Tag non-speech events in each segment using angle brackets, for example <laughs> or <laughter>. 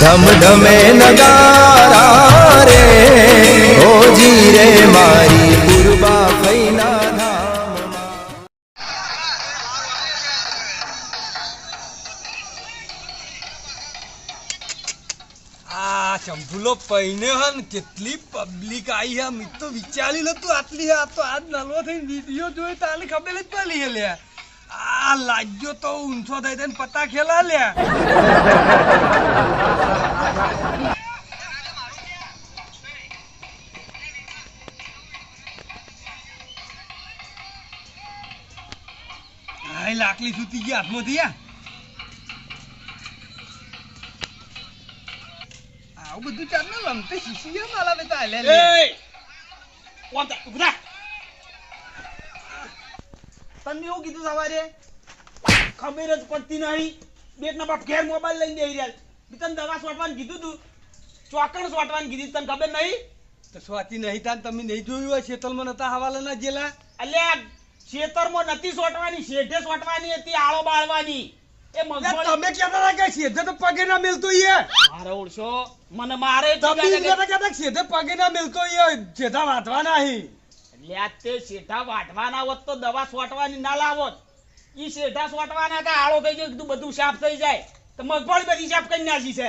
ધમ ધમે નગારા રે હોજી રે મારી પૂર્વા ફૈના ચંપુલો પૈને હન કેટલી પબ્લિક આવી હે તો વિચારી નતું આટલી. આ તો આજ નલવો થઈને વીડિયો જોઈ તો આને ખબર જ પડી લ્યા આ લાગ્યો તો ઊંચો થઈ થઈને પતા ખેલા લ્યા. લાકડી ગયા ગઈ હાથમાંથી યા આવું બધું ચાલે લમતે શીશી માલા બેટા લે. લે થા. તને એવું કીધું સવારે? ખબર જ પડતી નહીં. બેટના બાપ ઘેર મોબાઈલ લઈને બેહી રહ્યા બી તને દવા સોટવાનું કીધું તું. ચોકણ સોટવાનું કીધું તને ખબર નહીં? તો સ્વાતિ નહીં તાન તમે નહીં જોયું હોય શેતલમાં નતા હવાલે ના જેલા? અલ્યા શેતરમાં નથી સોટવાની શેઢે સોટવાની હતી આળો બાળવાની. એ મગફળી તમે કહેતા હતા કે સીધે તો પગે ના મિલતો ઈએ મારે ઓળશો. મને મારે તમે કહેતા કહેતા સીધે પગે ના મિલતો ઈએ વાંધવા નહીં લ્યા તે શેઠા વાટવાના હોત તો દવા સોટવાની ના લાવોત. ઈ શેઠા સોટવાના હતા આળો થઈ જાય કીધું બધું સાફ થઈ જાય. તો મગફળી બધી સાફ કરી નાખી છે.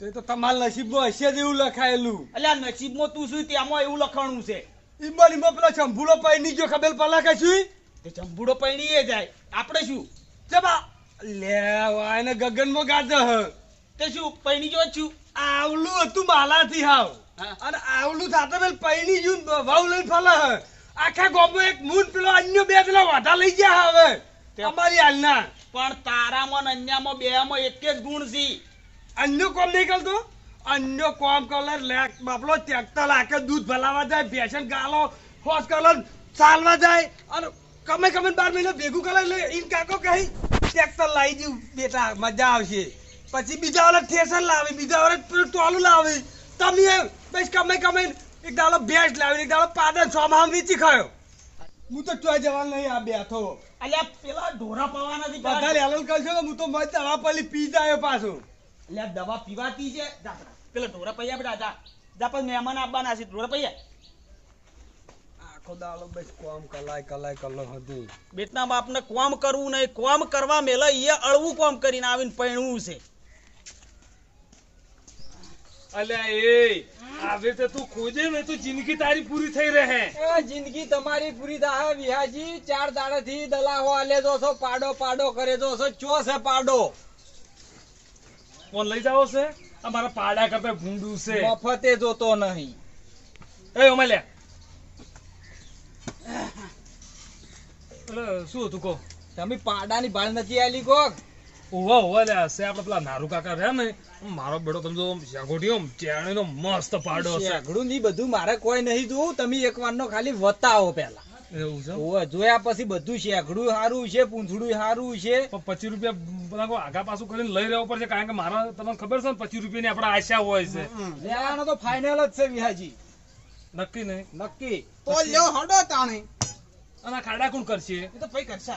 તે તો તમારા નસીબમાં હશે જ એવું લખાયેલું. અલ્યા નસીબમાં તું શું તેમાં એવું લખાણું છે. ઈમાં ઈમાં પેલો ચંભુડો ની ગયો ખબર પલા કે શું? તે ચંપુડો પૈણી જાય. આપણે શું? જબા. લે વાય ને ગગનમાં ગાજે હ. તે શું પૈણી જો છું? આવલું હતું માલાથી હાવ. અને આવલું થાતે પેલ પૈની જૂન વાવ લઈ ફલે હે. આખા ગોબો એક મૂન પેલો અન્ય બે પેલા વાઢા લઈ ગયા હવે. અમારી હાલના. પણ તારામાં ને અન્યામાં બેમાં એક જ ગુણ છે. અન્ય કોમ નહીં કરતો? અન્ય કોમ કલર લેક બાપલો ત્યાગતા લાકે દૂધ ભલાવા જાય ભેસન ગાલો હોસ કલર ચાલવા જાય. અને કમે કમે બાર મહિના ભેગું કલર લે ઇન કાકો કહી ટ્રેક્ટર લાવી દઉં બેટા મજા આવશે. પછી બીજા વાળા ઠેસર લાવી બીજા વાળા પેલું ટોલું લાવી. તમે બસ કમે કમે એક દાડો ભેંસ લાવી એક દાડો પાદન સોમાં વેચી ખાયો. હું તો ચોય જવાનું નહીં આ બેઠો અલ્યા પેલા ઢોરા પાવાના થી બધા લેલન કરશો હું તો મત તળા પલી પી જાય પાછો. અલ્યા દવા પીવાતી છે? પેલા ઢોરા પૈયા બેટા જા. જા પણ મહેમાન આવવાના છે ઢોરા પૈયા. આખો દાડો બસ કોમ કલાય કલાય કલો હતું બેટના બાપને કોમ કરવું નહીં કોમ કરવા મેલા એ અળવું કોમ કરીને આવીને પૈણવું છે. અલ્યા એ આવી રીતે તું ખોજે ને તો જિંદગી તારી પૂરી થઈ રહે. જિંદગી તમારી પૂરી થાય વિહાજી. ચાર દાડાથી દલાહો આલે જો છો પાડો પાડો કરે જો છો ચો છે પાડો? કોણ લઈ જાવ છે? અમારા પાડા કરતા ભૂંડું છે. મફતે જોતો નહીં. એ ઓમાલ્યા શું હતું કહો? તમે પાડાની ભાળ નથી આલી કોક? ઓવા ઓવા લે છે આપણે પેલા નારુ કાકા રહ્યા ને મારો બેડો તમે જો જાગોટીઓ ચેણીનો મસ્ત પાડો છે. શેગડું ની બધું મારે કોઈ નહીં જોવું તમે એક વાર ખાલી વતાવો પેલા એવું છે? ઓવે, જોયા પછી બધું શેગડું સારું છે પૂંછડું સારું છે. પચીસ રૂપિયા બધા આગા પાછું કરીને લઈ રહ્યો પડશે કારણ કે મારા તમને ખબર છે ને પચીસ રૂપિયાની આપણે આશા હોય છે. લેવાનો તો ફાઇનલ જ છે વિહાજી. નક્કી નહીં? નક્કી. તો લ્યો હડો તાણે. અને ખાડા કોણ કરશે? એ તો પૈ કરશે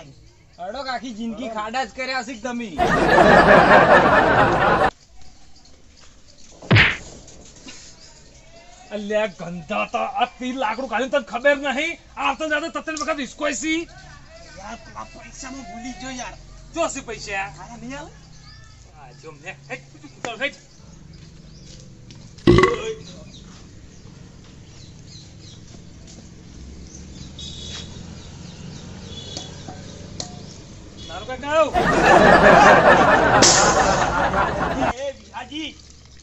હડો આખી જિંદગી ખાડા જ કર્યા છે તમે. અલ્યા ગંધા તો આ તીર લાકડું કાઢી તને ખબર નહીં? આવતા જાતો તત્તર વખત ઇસ્કોઈસી યાર આ પૈસા માં ભૂલી જો યાર. જો છે પૈસા. આયા નહીં આલે આ જો મે હેટ હેટ તારું કાકા આવ એ વિહાજી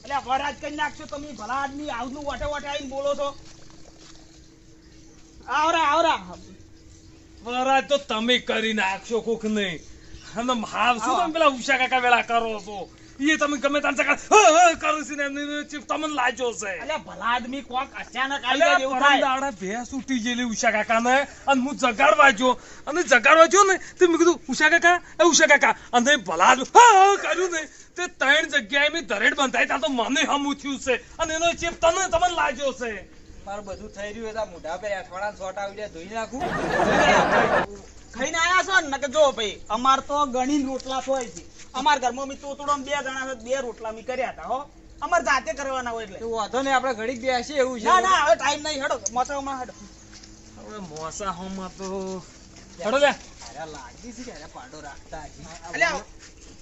અલ્યા વરાજ કરી નાખશો તમે ભલા આદમી આવનું વાટે વાટે આવીને બોલો છો. આવરા આવરા. વરાજ તો તમે કરી નાખશો કોક નહીં. અને હાવ શું તમે પેલા ઉષા કાકા વેળા કરો છો. એ તમે ગમે તાન સકા હ હ કરો છો ને એમની તમને લાજો છે. અલે ભલા આદમી કોક અચાનક આવી જાય એવું થાય. દાડા ભેંસ ઉઠી જેલી ઉષા કાકાને અને હું જગાડવા જો અને જગાડવા જો ને તે મેં કીધું ઉષા કાકા એ ઉષા કાકા. અને ભલા કર્યું ને. તે ત્રણ જગ્યાએ મેં દરેડ બંધાય ત્યાં તો મને હમ થયું છે. અને એનો ચેપ તને તમને લાજો છે. મારું બધું થઈ રહ્યું હતા મોઢા પે અઠવાડા શોટ આવી જાય ધોઈ નાખું. <laughs> ખાઈને આયા છો ને? કે જો ભાઈ અમાર તો ગણી રોટલા હોય છે. અમાર ઘરમાં મી તોતડો બે જણા બે રોટલા મી કર્યા હતા હો. અમાર જાતે કરવાના હોય એટલે. વાંધો નહીં આપણે ઘડીક બેસીએ એવું છે. ના ના હવે ટાઈમ નહીં હેડો મોસામાં હેડો. હવે મોસા હોમાં તો હેડો બે અરે લાગી છે કે અરે પાડો રાખતા. અલ્યા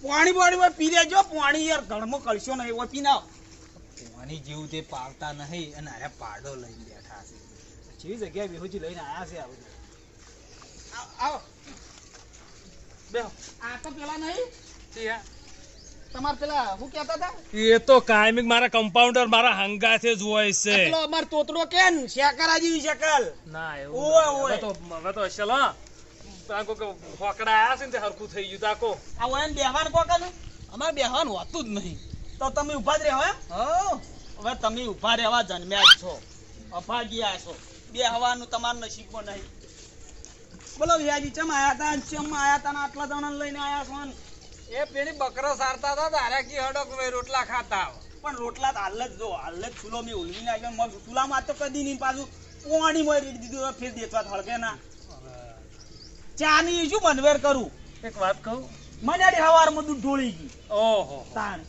પાણી પાણી માં પી લેજો પાણી યાર ઘરમાં કળશો નહીં હોય પી નાવ ભવાની જેવું તે પાવતા નહીં અને અરે પાડો લઈને બેઠા છે. જેવી જગ્યાએ બેહુજી લઈને આવ્યા છે આવું આવ- આવો. બેહો. આ તો પેલા નહીં. તમાર પેલા હું કહેતા હતા? એ તો કાયમિક મારા કમ્પાઉન્ડર મારા હંગાથે જ હોય છે. પેલો અમાર તોતડો કે શેકરા જેવી શકલ ના એવું ઓય, ઓય. તો હવે તો અસલ હા. તાકો કે હોકડા આયા છે ને તે હરખું થઈ ગયું તાકો. આ ઓયન બેહવાન કોક ને અમારે હોતું જ નહીં. તો તમે ઊભા જ રહો એમ? હો. હવે તમે ઊભા રહેવા જન્મ્યા જ છો. અભાગ્યા છો. બે હવાનું તમારું નસીબમાં નહીં. બોલો ચમ આયા તા ચમ આયા તા આટલા જણા લઈને આયા છો? એ પેલી બકરો સારતા હતા તારે કી હડો કે ભાઈ રોટલા ખાતા પણ રોટલા તો હાલ જ જો હાલ જ ચૂલો મેં ઉલવી નાખ્યો મગ ચૂલામાં તો કદી નહીં પાછું પોણીમાં રેડી દીધું ફેર દેતવા થળકે ના. ચાની શું મનવેર કરું? એક વાત કહું? મજાડી હવારમાં દૂધ ઢોળી ગઈ ઓહો. તાણ.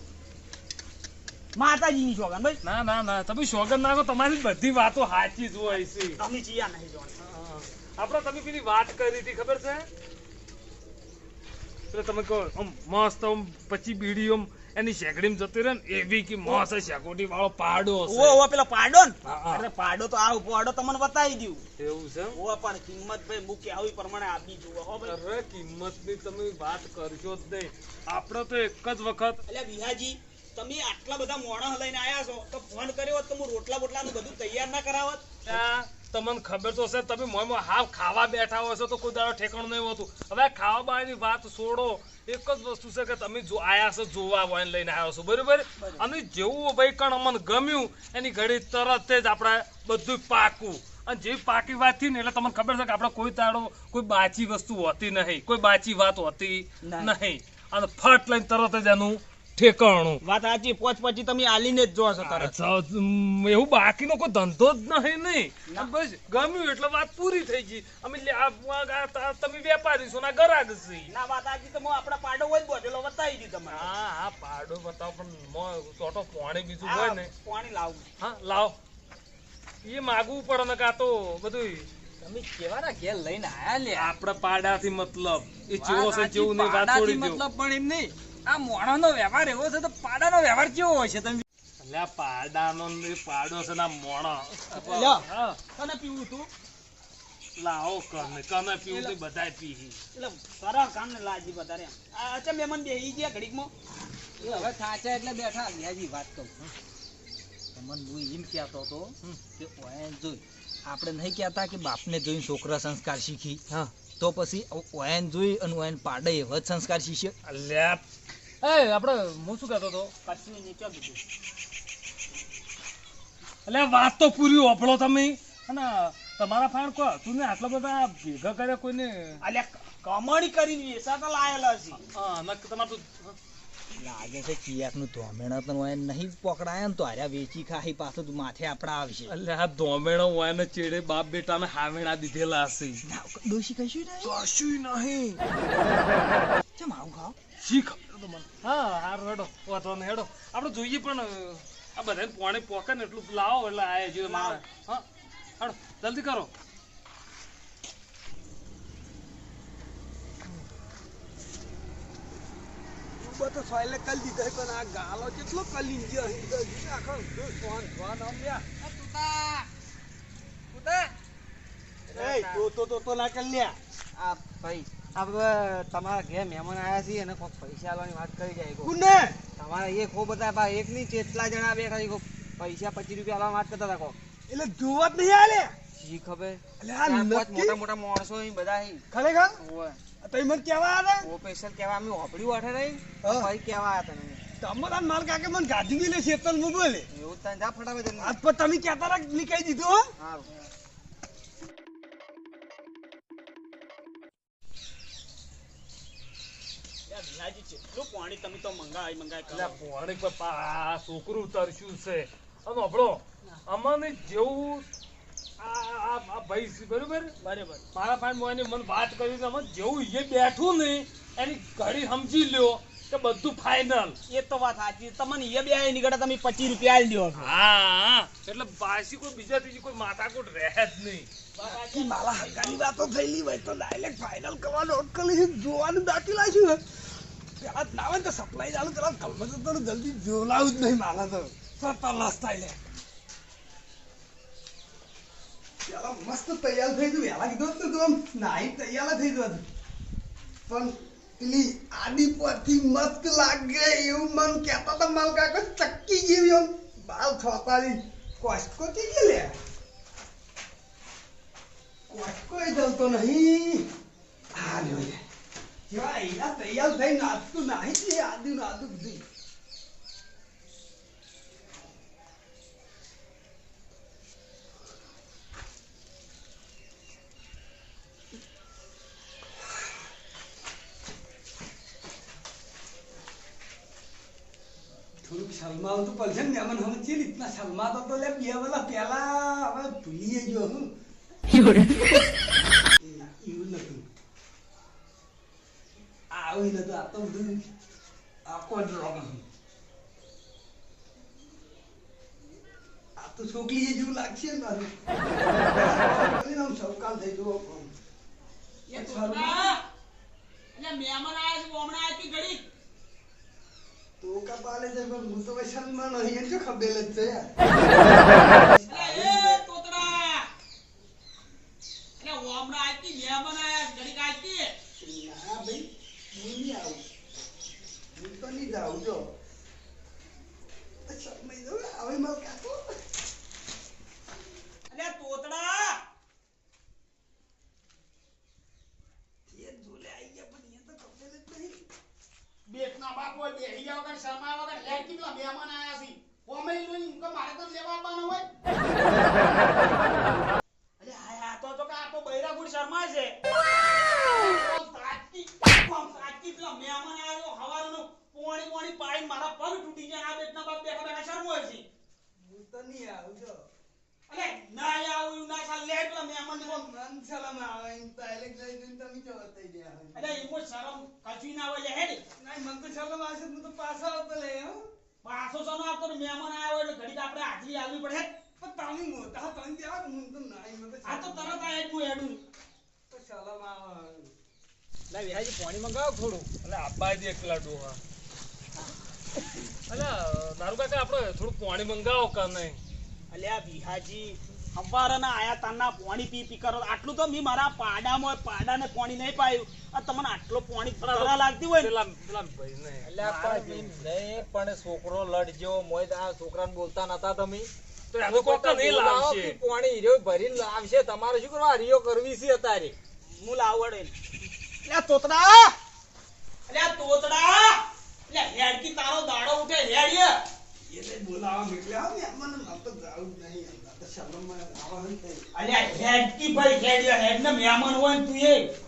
માતાજીની શોગન ભાઈ? ના ના ના તમે સોગન નાખો તમારી બધી વાતો સાચી જ હોય છે. તમે જીયા નહીં જોણ આપણે તમે પેલી વાત કરી હતી ખબર છે? એટલે તમે કહો આમ મસ્ત આમ પછી બીડી આમ એની શેકડીમાં જતી રહે ને એવી કે મસ્ત શેકોટી વાળો પાડો ઓ ઓ પેલો પાડો ને. અરે પાડો તો આ પાડો તમને બતાવી દઉં. એવું છે ઓ પણ કિંમત ભાઈ મૂકી આવી પ્રમાણે આપી જુઓ હો ભાઈ. અરે કિંમતની તમે વાત કરશો જ નહીં. આપણે તો એક જ વખત એટલે વિહાજી તમે આટલા બધા મોણા લઈને આયા છો તો ફોન કર્યો હોત તો હું રોટલા બોટલાનું બધું તૈયાર ના કરાવત. તમને ખબર તો હશે તમે મોંમાં હાવ ખાવા બેઠા હોય છો તો કોઈ દાડો ઠેકાણું નહીં હોતું. હવે ખાવા બાવાની વાત છોડો એક જ વસ્તુ છે કે તમે જો આયા છો જોવા વાઈન લઈને આવ્યો છો બરાબર? અને જેવું ભાઈ કણ અમને ગમ્યું એની ઘડી તરત જ આપણે બધું પાકું. અને જેવી પાકી વાતથી ને એટલે તમને ખબર છે કે આપણે કોઈ તાળો કોઈ બાચી વસ્તુ હોતી નહીં કોઈ બાચી વાત હોતી. નહીં. અને ફટ લઈને તરત જ એનું ઠેકાણું. વાત સાચી પોચ પછી તમે આલીને જ જોશો છો તરત એવું બાકીનો કોઈ ધંધો જ નહીં નહીં. બસ ગમ્યું એટલે વાત પૂરી થઈ ગઈ. અમે લે- આ- આ- આ- આ- તમે વેપારી છો ના ગરાગ છે. ના વાત સાચી તો આપણા પાડો હોય બોધેલો બતાવી દી તમને. હા હા પાડો બતાવ પણ મો- ચોટો પાણી બીજું હોય ને. પાણી લાવું. હા લાવ. એ માગવું પડે ને કાં તો બધું તમે કેવાના ઘેર લઈને આયા લે થી પાડાથી મતલબ. એ જેવો છે જેવું નહીં વાત છોડી મતલબ પણ એમ નહીં. આ મોણાનો વ્યવહાર એવો છે તો પાડાનો વ્યવહાર કેવો હોય છે તમે? એટલે પાડાનો ને પાડો છે ને મોણો. લ્યો. પીવું તું? લાવો કને કને પીવું તો બધાય પી એટલે સરળ કામ ને લાજી વધારે અચ્છા મહેમાન બેહી ગયા ઘડીકમાં? હવે થાચા એટલે બેઠા વ્યાજી વાત કહું તમને હું એમ કહેતો હતો કે ઓયન જોઈ આપણે નહીં કહેતા કે બાપને જોઈને છોકરા સંસ્કાર શીખી. હા. તો પછી ઓયન જોઈ અને ઓયન પાડે એવા જ સંસ્કાર શીખે. અલ્યા એ આપણે હું શું કહેતો હતો? કશું નહીં કીધું એટલે વાત તો પૂરી ઓફળો તમે. અને તમારા ફાણ કો તું ને આટલા બધા ભેગા કર્યા કોઈને? અલે કમાણી કરી વેસા તો લાયેલા છે. હા નક તમારું તો લાગે છે કિયાકનું ધોમેણા તો હોય નહીં પકડાય ને તો હાર્યા વેચી ખાઈ પાછું તું માથે આપડા આવશે. એટલે આ ધોમેણો હોય ને ચેડે બાપ બેટાને હાવેણા દીધેલા હશે ના, ડોશી કશું નહીં? કશું નહીં. ચમ આવું ખાવ? શી ખબર તો મને. હા હારું હેડો વાંધો હેડો. આપણે જોઈએ પણ આ બધાને પોણે પોકે ને એટલું લાવો એટલે આ જે મારે. હા હેડો જલ્દી કરો. બધો સોયલે કલ દીધો પણ આ ગાલો કેટલો કલી ગયો આખો સોન શ્વાન આમ તુતા તુતા. તો તો તો તો ના કલ્યા લ્યા. આ ભાઈ આપણે તમારા ઘેર મહેમાન આવ્યા છીએ અને કોઈ પૈસા આલવાની વાત કરી જાય કોને? તમારા એ ખો બધા ભાઈ એક નહીં કેટલા જણા બેઠા છે પૈસા પચીસ રૂપિયા આલવાની વાત કરતા હતા કો એટલે જોવા જ નહીં આલે શી ખબર? મોટા મોટા માણસો બધા. ખરેખર. તમે મને કેવા આલે ઓ સ્પેશિયલ કેવા અમે હોપડી વાઠે રહી હા. ભાઈ કેવા આવ્યા તમે તમારા માલ કાકે મને ગાધી ગયેલે શેતલમાં બોલે એવું તને જા ફટાફટ. આજ પર તમે કહેતા રાખ નીકળી દીધું હો હારું. કેટલું પાણી તમે તો મંગાવી મંગાવી એટલે પાણી પર છોકરું તરસ્યું છે. અને આપણો અમને જેવું આ આ- આ ભાઈ બરોબર? બરાબર. મારા ફાઈન મોઈને મને વાત કરી અમે જેવું એ બેઠું ને એની ઘડી સમજી લ્યો કે બધું ફાઇનલ એ તો વાત સાચી. તમને એ બે આઈ નીકળે તમે પચીસ રૂપિયા આલી દો હા એટલે બાસી કોઈ બીજા ત્રીજી કોઈ માથાકૂટ રહે જ નહીં. મારા હંગાની વાતો થયેલી હોય તો ડાયરેક્ટ ફાઇનલ કરવાનો અટકલી જોવાનું બાકી લાગ્યું તો ચાલુ પેલા કલમાં તો તને જલ્દી જોલાવું જ નહીં મારા તો. સત્તર લાસ થાય લે મસ્ત તૈયાર થઈ ગયું. વહેલા કીધું તું આમ નાઈ તૈયાર થઈ જતું પણ પેલી આડી પરથી મસ્ત લાગે એવું મન કહેતા હતા માલ કાકો, ચક્કી જેવી આમ બાલ થોતાની કોસ્કો ચી લે કોઈ જલતો નહીં. આ લ્યો. જેવા એના તૈયાર થઈ નાચતું નહીં તે આદુ ને આદુ બધું થોડુંક શરમાવું તો પડશે ને મને હમ ચી રીતના શરમાતો તો લે પેલા હવે ભૂલી ગયો એવું નતું આવું નતું આ તો બધું આખો ડ્રોમા આ તો છોકરી જેવું લાગશે ને મારું આમ સવકાલ થઈ જવો મહેમાન આયા છે હમણાં આયા ઘડી તો કપાલે છે હું તો સન્માન ખબર જ છે યાર એટલે એ તોતરા એટલે હમણાં આયા મહેમાન આયા ઘડી કાઢી ના ભાઈ હું નહીં આવું હું તો નહીં જાઉં જો સમય દો આવે માર કાકો એટલે તોતડા એ જોલે આઈ ગયા પણ એ તો ખબર જ નહીં બેટના બાપ હોય બેહી ગયા વગર શરમા વગર હેડ કી પેલા મહેમાન આયા છે ઓમે લઈ કે મારે તો લેવા આવવાનો હોય અરે આ તો તો કે આ તો બૈરા ગુડ શર્મા છે કોમ સાચી કોમ સાચી પેલા મહેમાન આયા તો હવારનું પોણી પોણી પાઈ મારા પગ તૂટી ગયા આ બેટના બાપ બેઠા બેઠા શરમો છે હું તો નહીં આવું જો અરે ના આવું ના સાલ લે પેલા મહેમાન કોમ મન સલામ આવે એમ તો એલેક લઈ જઈને તમે ચો થઈ ગયા હોય અરે ઈમો શરમ કચી ના હોય લે હેડ નહીં મન તો સલામ આવશે હું તો પાછા આવતો લે હો પાછો સનો આપતો ને મહેમાન આયા હોય એટલે આપણે આલવી પડે. પણ તમે મોટા તમે ત્યાં હું તો નહીં આ તો તરત આ હેડ એડું. તો સલામ આવે લે વિહાજી પાણી મંગાવો થોડું. એટલે આપા દે એકલા ડોહા અલા નારું કાકા આપણે થોડું પાણી મંગાવો કે નહીં? અલ્યા વિહાજી હવારના આયા તાના પાણી પી પી કરો. આટલું તો મી મારા પાડામાં પાડાને પાણી નહીં પાયું. આ તમને આટલો પાણી તરા લાગતી હોય ને? પેલા પેલા ભાઈ નહીં અલ્યા પણ છોકરો લડજો. મોય આ છોકરાને બોલતા નતા તમે. તો એનો કોક નહીં લાવશે. પાણી હીરો ભરીને લાવશે. તમારે શું કરવા હરીયો કરવી છે અત્યારે. હું લાવડે એટલે તોતડા! એટલે તોતડા! અલ્યા હેડકી તારો દાડો ઉઠે. હેડીએ. એટલે બોલાવા નીકળ્યા. મને મારે તો નહીં.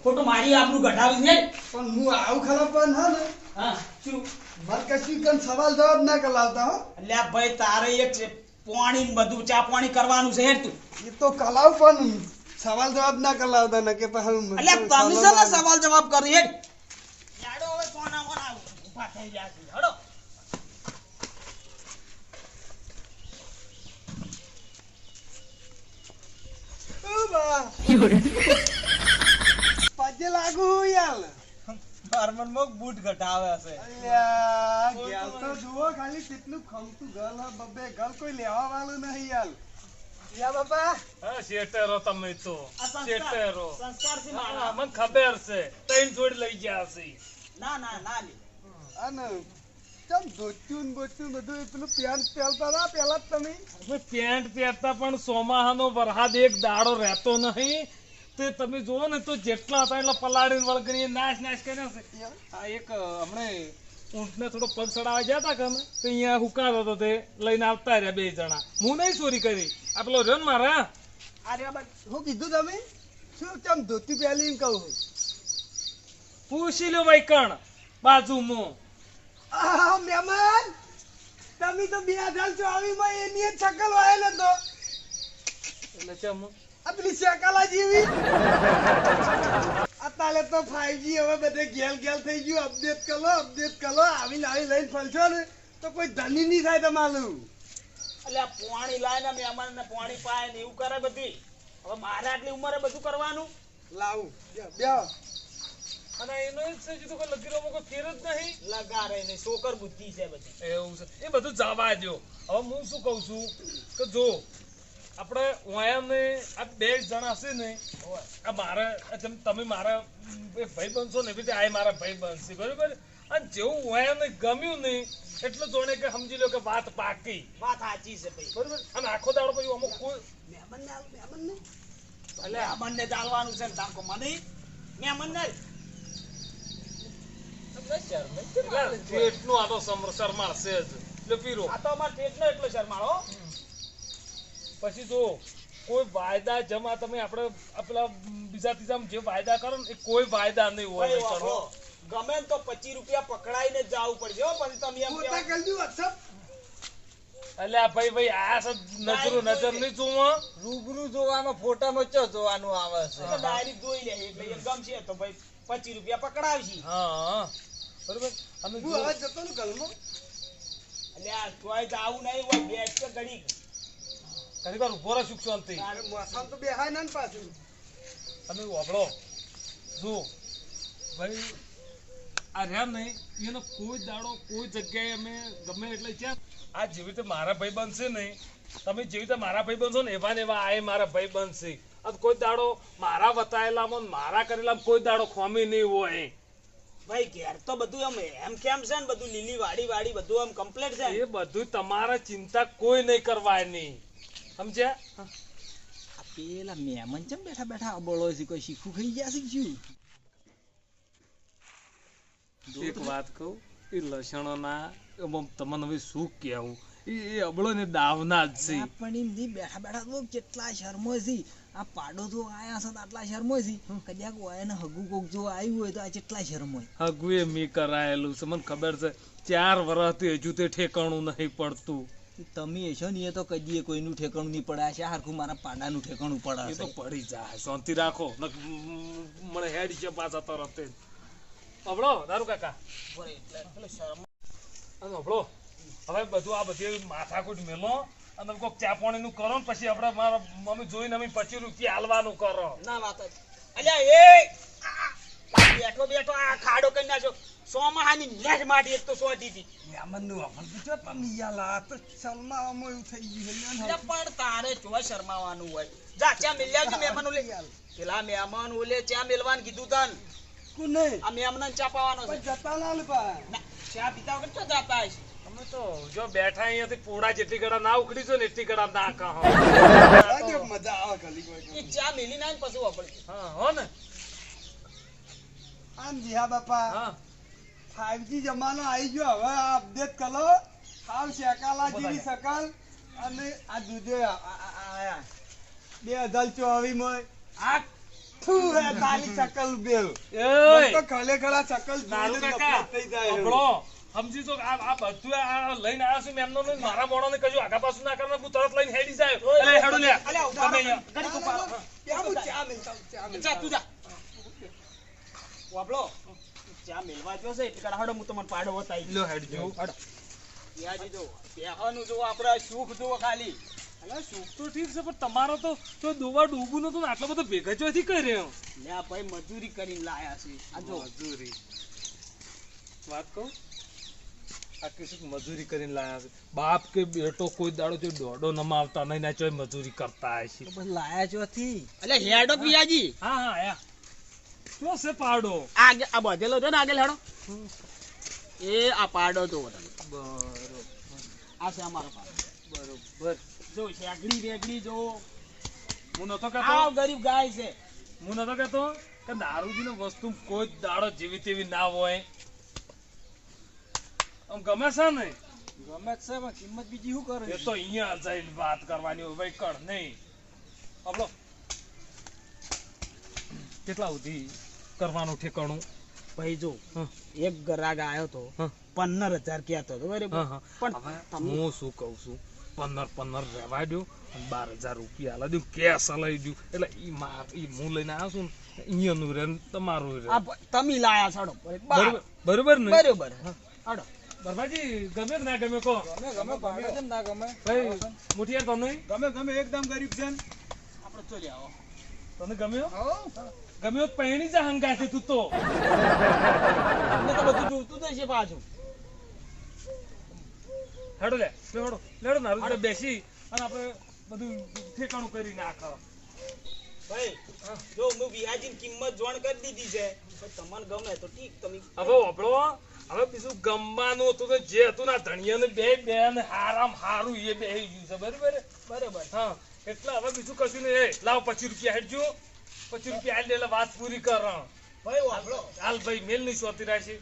ખોટું મારી આપણું ઘટાવી ને પણ હું આવું ખરા પણ હા ને. હા. શું મારે કશું કન સવાલ જવાબ ના કરાવતા હો? અલ્યા ભાઈ તારે એક છે પાણી બધું ચા પાણી કરવાનું છે તું. એ તો કલાવ પણ સવાલ જવાબ ના કરાવતા ને કે તમે ને સવાલ જવાબ કરી હેડ? યાડો હવે કોના કોના ઊભા થઈ ગયા છે. હડો. ઓ લાગુ હું યાર. ફાર્મરમાં બૂટ ઘટાવે છે. અલ્યા ગેલ તો જુઓ ખાલી કેટલું ખમતું ગલ હે ગલ કોઈ લેવા વાળું નહીં યાર. યા બાપા. હા શેટરો તમે તો. શેટરો. સંસ્કાર મારા મને ખબર છે. ત્રણ જોડ લઈ ગયા છે. ના ના ના લે. અને ચમ ધોત્યું બોત્યું બધું પેલું પેન્ટ પહેરતા હતા? પેલા જ તમે? હવે પેન્ટ પહેરતા પણ સોમાહાનો વરહાદ એક દાડો રહેતો નહીં. તે તમે જુઓ ને તો જેટલા હતા એટલા પલાળીને વળગણી નાશ નાશ કર્યો છે. આ એક હમણે ઊંટને થોડો પગ ચડાવવા ગયા હતા કે અમે, તો અહીંયા હુકાતો હતો તે લઈને આવતા રહ્યા બે જણા. હું નહીં ચોરી કરી. આ પેલો રહ્યો ને મારા અરે શું કીધું તમે? શું ચમ ધોતી પહેલી કહું? પૂછી લો વૈકણ બાજુમાં. આહ મહેમાન! તમે તો બે હજાર ચોવીસમાં એની જ શકલ વાયેલો તો. એટલે ચમ? આ પેલી શકલા જેવી. અત્યારે તો ફાઈવજી હવે બધે ઘેલ ઘેલ થઈ ગયું. અપડેટ કરો અપડેટ કરો. આવીને આવી લઈને ફરશો ને તો કોઈ ધની નહીં થાય તમારું. એટલે આ પોણી લાય ને મહેમાન ને પોણી પાય ને એવું કરે બધી. હવે મારે આટલી ઉંમરે બધું કરવાનું? લાવું. બે. અને એનો જ છે કીધું કે લગીરોમાં ફેર જ નહીં. લગારે નહીં શોકર બુદ્ધિ છે બધી. એવું છે. એ બધું જવા દો હવે હું શું કહું છું કે જો આપણે વાયાને આ બે જણા છે ને આ મારા જેમ તમે મારા ભાઈ બનશો ને એવી આ મારા ભાઈ બનશે બરોબર? અને જેવું વાયાને ગમ્યું નહીં એટલે જોણે કે સમજી લો કે વાત પાકી. વાત સાચી છે ભાઈ. બરોબર? અને આખો દાડો પછી અમુક કોઈ મહેમાન ને મહેમાન ને એટલે મહેમાન ને ચાલવાનું છે ને તાકો મને મહેમાન ને એટલે જેટલું આ તો શરમાળશે જ. એટલે પીરો. આ તો અમાર ટેટનો એટલો શરમાળો પછી જો કોઈ વાયદા જમા તમે આપણે પેલા બીજા ત્રીજા જે વાયદા કરો ને એ કોઈ વાયદા નહીં હોય કરો. ગમે તો પચીસ રૂપિયા પકડાઈને જ જવું પડશે પછી તમે એમ ભાઈ ભાઈ આ સબ નજરો નજર નહીં જોવો રૂબરૂ જોવાનો ફોટામાં ચો જોવાનું આવે છે? ડાયરેક્ટ જોઈ લે ભાઈ ગમશે તો ભાઈ પચીસ રૂપિયા પકડાવશી. હા. બરોબર? અમે હું જો જતો ને કલમો એટલે આ તોય જાવું નહીં હોય બેસ કે ઘડીક. ઘણી વાર ઊભો રહે સુખ શાંતિ. તારે મોસમ તો બેહાય ના ને પાછું. તમે વાપરો જો ભાઈ આ રહ્યા નહીં. એનો કોઈ દાડો કોઈ જગ્યાએ અમે ગમે એટલે જ્યાં આ જેવી રીતે મારા ભાઈ બનશે નહીં તમે જેવી રીતે મારા ભાઈ બનશો ને એવા ને એવા આ મારા ભાઈ બનશે. આ કોઈ દાડો મારા વતાયેલામાં મારા કરેલામાં કોઈ દાડો ખોમી નહીં હોય. ભાઈ ઘેર તો બધું એમ એમ કેમ છે ને બધું લીલી વાડી વાડી બધું એમ કમ્પ્લીટ છે? એ બધું તમારે ચિંતા કોઈ નહીં કરવાની સમજ્યા? પેલા મહેમાન ચમ બેઠા બેઠા અબળો છે કોઈ શીખું ખાઈ ગયા છે શું? એક વાત કહું એ લસણોના એમાં તમને હવે શું કહેવું? એ એ અબળો ને દાવના જ છે. પણ એમ નહીં બેઠા બેઠા તો કેટલા શરમો છે. આ પાડો જો આયા છે આટલા આટલા હોય છે કદાચ ને હગુ કોક જો આવ્યું હોય તો આ કેટલા હગુ એ મી કરાયેલું છે. મને ખબર છે ચાર વર્ષથી હજુ તે ઠેકાણું નહીં પડતું. તમે છો ને એ તો કદીએ કોઈનું ઠેકાણું નહીં પડે છે હારખું મારા પાડાનું ઠેકાણું પડે એ તો પડી જાય. શાંતિ રાખો. મને હેડ છે પાછા તરત જ દારૂ કાકા. એટલે શરમ. હવે બધું આ બધી માથાકૂટ મેલો. અને કોક ચા પાણી નું કરો ને પછી આપણે મારા મમ્મી જોઈને અમે પચીસ રૂપિયા હાલવાનું કરો. ના વાત અલ્યા એ! બેઠો બેઠો આ ખાડો કરી નાખ્યો. સોમાહાની નેટ માટી એક તો સોટી હતી મહેમાનનું વાપર પૂછો તમે યાર આ તો શરમાવામાં એવું થઈ ગયું એટલે પણ તારે જો શરમાવાનું હોય. જા ચા મિલ આવજો મહેમાન ઓલે. પેલા મહેમાન ઓલે ચા મેલવાનું કીધું તન. કોને? આ મહેમાન ચા પાવાનો છે. જતા ના ને પા. ચા પીતા વગર જાતા તો જો બેઠા અહીંયાથી પોડા જેટલી ગળા ના ઉકળી ને એટલી ગળા ના કહો મજા આવે ખાલી કોઈ ચા મેલી ના પછી વાપરજે હા હો ને. આમ જી હા બાપા હા. 5G જમાનો આવી ગયો. હવે આ અપડેટ કરો. આવ શેકાલા જેવી શકલ. અને આ દૂધે આયા. બે હજાર ચોવીસમાં આખું તારી શકલ બેલ. તો ખરેખર આ નફરત થઈ જાય. સમજી તો આ આ બધું આ લઈને આવ્યા છું મેમનો ને મારા મોણોને કશું આગા પાછું ના કરે હું તરત લઈને હેડી જાય. અલે હેડો લે તમે ચા મેલ ચા તું જા. વાપલો? ચા મેલવા જો છે? એટલે હડો હું તમને પાડો બતાવી લ્યો હેડજો. હડો. ત્યાં જો પહેવાનું જો આપણે સુખ જો ખાલી. અલા સુખ તો ઠીક છે પણ તમારો તો તો દોવા ડૂબું નતું ને આટલો બધો ભેગા ચોથી રહ્યો લે આ ભાઈ મજૂરી કરીને લાયા છે. આ જો. મજૂરી. વાત કહું? આ મજૂરી કરીને લાયા છે? બાપ કે બેટો કોઈ દાડો જો દોડો નમાવતા નહીં ના ચોય મજૂરી કરતા હશે છે. પછી લાયા ચોથી એટલે હેડો પિયાજી. હા હા આયા. શું છે પાડો? આગે આ બધેલો છે ને આગળ હેડો. એ આ પાડો જો બરોબર. આ છે અમારો પાડો. બરોબર. જો શેગડી વેગડી જો. હું નતો કહેતો. આવ ગરીબ ગાય છે. હું નતો કહેતો કે દારૂજીની વસ્તુ કોઈ દાડો જેવી તેવી ના હોય. આમ ગમે છે ને? ગમે છે પણ કિંમત બીજી શું કરે? એ તો અહીંયા જઈને વાત કરવાની હોય ભાઈ કણ નહીં. આપણો કેટલા સુધી કરવાનું ઠેકાણું? ભાઈ જો એક ગ્રાહક આવ્યો તો પંદર હજાર કહેતો હતો બરાબર? હા, હા. પણ હું શું કહું છું? પંદર પંદર રહેવા દો અને બાર હજાર રૂપિયા આલા દો કેશ હલાવી દઉં એટલે ઈ માર ઈ હું લઈને આવ્યો છું ને અહીંયાનું રે તમારું તમે લાયા છો બરોબર? બરોબર ને? બરોબર હાડો. બરબાજી ગમે કે ના ગમે કો ગમે ભાડે છે ના ગમે. ભાઈ મુઠિયાર તમને ગમે ગમે એકદમ ગરીબ છે આપણે તો આવો તને ગમ્યો? ગમ્યો તો પહેણી હંગા છે તું તો. તમને તો બધું જોતું જ છે પાછું. હેડો લે લે હેડો લેડો ના જોડે બેસી. અને આપણે બધું ઠેકાણું કરી નાખો. ભાઈ જો હું વિહાજીની કિંમત જોણ કરી દીધી છે તમને ગમે તો ઠીક તમે હવે વાપરો હવે બીજું ગમવાનું હતું તો જે હતું ના ધણિયાને બે બે ને હારામ હારું એ બે ગયું છે. બરોબર? બરાબર. હા. એટલે હવે બીજું કશું નહીં. લાવ પચીસ રૂપિયા હેડજો. પચીસ રૂપિયા હેડ એટલે વાત પૂરી કર. ભાઈ વાપરો હાલ ભાઈ મેલ નહીં સોતી રાખી.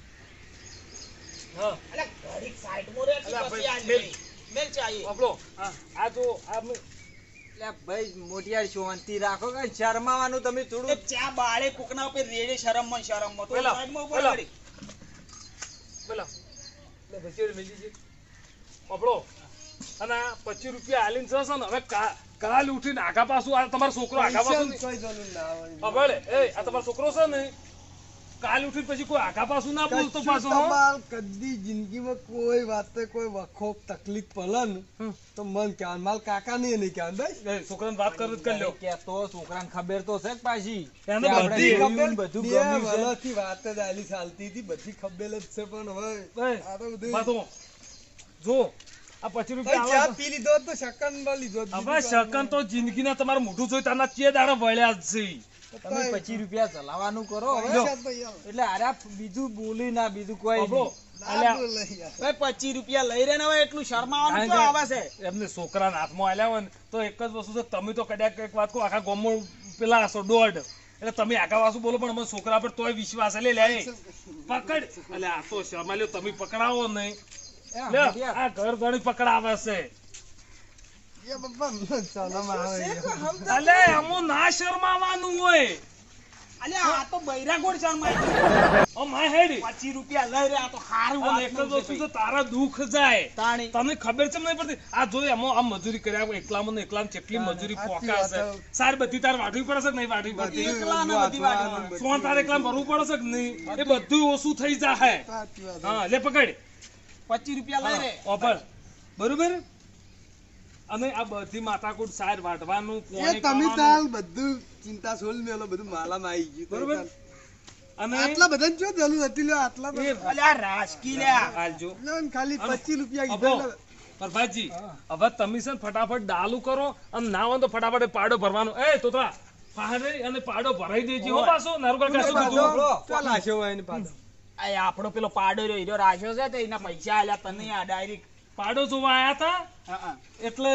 હા. ઘડીક ભાઈ, આ મેલ. મેલ ચાહીએ વાપરો. હા. આ જો આ મે- એટલે ભાઈ મોટિયાર શાંતિ રાખો કે શરમાવાનું? તમે થોડું ચા બાળે કોકના ઉપર રેડે શરમમાં ને શરમમાં તો પેલા, સાઈડમાં ઊભો પેલા. રહી. પેલા લે ભજીયો મેલી છે વાપરો અને પચીસ રૂપિયા હાલીને જશો ને હવે કાલ ઉઠીને આગા પાછું આ તમારો છોકરો આગા પાછું નહીં. એ આ તમારો છોકરો છે ને કાલ ઉઠી પછી કોઈ આખા પાછું ના બોલતો પાછો તમાર કદી જિંદગીમાં કોઈ વાતે કોઈ વખો તકલીફ પલન. તો મન કહેવાનું માલ કાકા ને નહીં કહેવાનું ભાઈ છોકરાને વાત કરો જ કરી લો કેતો છોકરાને ખબર તો છે પાછી. એને બધી ખબર બધું બે ગમ્યું છે. વાત જ આલી ચાલતી હતી બધી ખબેલ જ છે પણ હવે આ તો બધું જો આ પછી રૂપિયા પી લીધો તો શકન લીધો. તો- હવે શકન તો જિંદગીના તમારું મોઢું જોઈ તારના ચે દાડા વળ્યા જ છે. તમે પચીસ રૂપિયા ચલાવવાનું કરો તો એટલે અરે બીજું બોલી ના બીજું કોઈ પચીસ રૂપિયા લઈ રહ્યા હોય એટલું શરમાવાનું આવે છે એમને છોકરા હાથમાં આલ્યા હોય ને તો એક જ વસ્તુ છે તમે તો કદાચ એક વાત કહો આખા ગામમાં પેલા હશો દોઢ. એટલે તમે આગા વાસુ બોલો પણ અમારા છોકરા પર તોય વિશ્વાસ એટલે લે. લે એ. પકડ. એટલે આ તો શર્મા લ્યો તમે પકડાવો નહીં. આ ઘર ઘણી પકડાવે છે એ બાપા શરમ આવે યાર. અલે એમાં ના શરમાવાનું હોય. અલે આ તો બૈરાગોડ શરમાય ઓ માય હેડ. 25 રૂપિયા લઈ રહ્યા તો હારું બોલે એક જ વસ્તુ તો તારા દુખ જાય. તને ખબર છે નહીં પડતી? આ જો એમો આ મજૂરી કર્યા એકલામાં ને એકલામાં કેટલી મજૂરી પોકા છે. સાર બધી તાર વાઢવી પડશે છે કે નહીં વાઢવી પડતી? એકલા ને બધી. વાટમાં. સોન તારે એકલા ભરવું પડે છે કે નહીં? એ બધું ઓછું થઈ જાય. હા લે પકડ. પચીસ રૂપિયા લઈ રે. ઓપર. બરોબર? અને આ બધી માથાકૂટ સાર વાટવાનું તમે તાલ બધું ચિંતા છોડી મેલો બધું માલામાં આવી ગયું બરોબર? અને આટલા બધા જો જરૂર હતી લ્યો આટલા અલ્યા રાજકી લ્યા. હાલજો. ખાલી અને પચીસ રૂપિયા અભો, કીધા પ્રભાતજી હવે તમે છે ફટાફટ ડાલુ કરો અને ના હોય તો ફટાફટ પાડો ભરવાનો. એ તોતરા પાડે અને પાડો ભરાઈ દેજે હો પાછો નારું કાકા શું કીધું ચાલ આશો હોય ને પાડો આ આપણો પેલો પાડો રહ્યો રાશો રાખ્યો છે તો એના પૈસા આલ્યા તને આ ડાયરેક્ટ પાડો જોવા આયા હતા? એટલે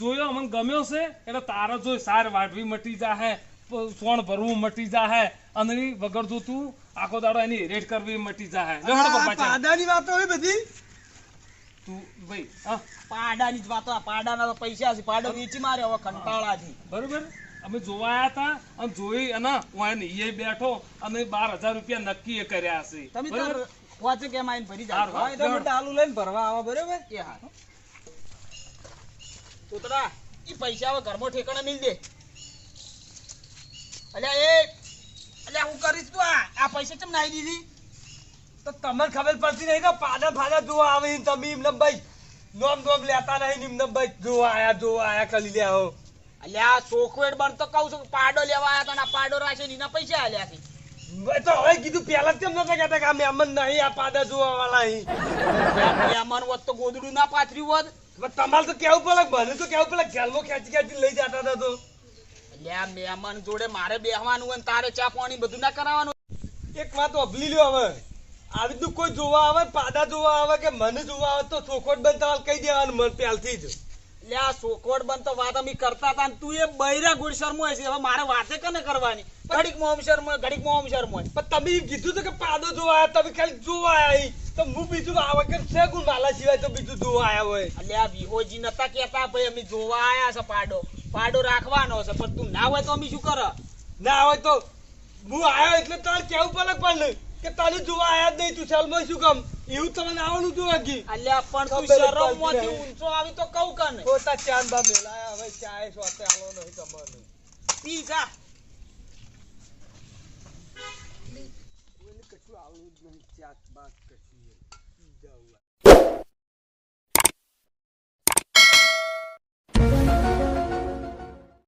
જોયો અમને ગમ્યો છે. એટલે તારો જોઈ સાર વાઢવી મટી જાહે સોણ ભરવું મટી જાહે ઈ વગર જોતું આખો દાડો એની રેડ કરવી મટી જાહે. પાદાની વાતો હોય બધી? તું ભાઈ હા? પાડાની જ વાતો આ પાડાના તો પૈસા છે. પાડો વેચી માર્યો હવે કંટાળાથી. બરોબર? અમે જોવા આયા હતા અને જોઈ અને હું એને બેઠો અને બાર હજાર રૂપિયા નક્કી કર્યા છે. તમે બરોબર કેમ આઈને ભરી જાય? જાવ હા, એ તો અમે ડાલું લઈને ભરવા આવા બરોબર એ હા તોતરા ઈ પૈસા હવે ઘરમાં ઠેકાણે મિલ દે. અલ્યા એ અલ્યા હું કરીશ તું આ? આ પૈસા ચમ નાઈ દીધી? તો તમને ખબર પડતી નહીં કે પાડા ફાડા જોવા આવે ને તમે એમને ભાઈ. નોમ નોમ લેતા નહીં ને એમને ભાઈ. જોવા આયા જોવા આયા કરી લ્યા હો. અલ્યા ચોકવેડ બન તો કહું છું પાડો લેવા આયા તો પાડો રાખે ને એના પૈસા આલ્યા છે. તો હવે કીધું પહેલા જ કેમ નતા કહેતા કે આ મહેમાન નહીં આ પાડા જોવા વાળા અહીં મહેમાન હોત તો ગોદડું ના પાથર્યું હોત. તમારે તો કેવું પડે? મને તો કેવું પડે? ઘેરમાં ખેંચી ખેંચી લઈ જતા હતા તો. અલ્યા મહેમાન જોડે મારે બેહવાનું તારે ચા પાણી બધું ના કરાવવાનું? એક વાત અભલી લ્યો હવે. આવી રીતનું કોઈ જોવા આવે પાદા જોવા આવે કે મને જોવા આવે તો ચોખોટ બંધ તમારે કહી દેવાનું મન પહેલથી જ. એટલે આ સોકોડ બન તો વાત અમે કરતા હતા તું એ બૈરા ગુડ શર્મો છે હવે મારે વાતે કને કરવાની? ઘડીક મોમ શર્મો ઘડીક મોમ શર્મો પણ તમે કીધું હતું કે પાડો જોવા તમે ખાલી જોવા આવ્યા તો હું બીજું આ છે સિવાય તો બીજું જોવા આવ્યા હોય? એટલે આ વિહોજી નતા કેતા ભાઈ અમે જોવા છે પાડો. પાડો રાખવાનો છે પણ તું ના હોય તો અમે શું કર? ના હોય તો હું આવ્યો એટલે તારે કેવું પડે પણ કે તારે જોવા આવ્યા જ નહીં તું ચાલમાં શું કામ? એવું તમને આવવાનું હતું હજી અલ્યા પણ તું શરમ નહીં. ઊંચો આવી તો કઉ કને. પોતા ચાંદ મેલાયા હવે ચાય સોતે આલો નહીં તમને પી જા.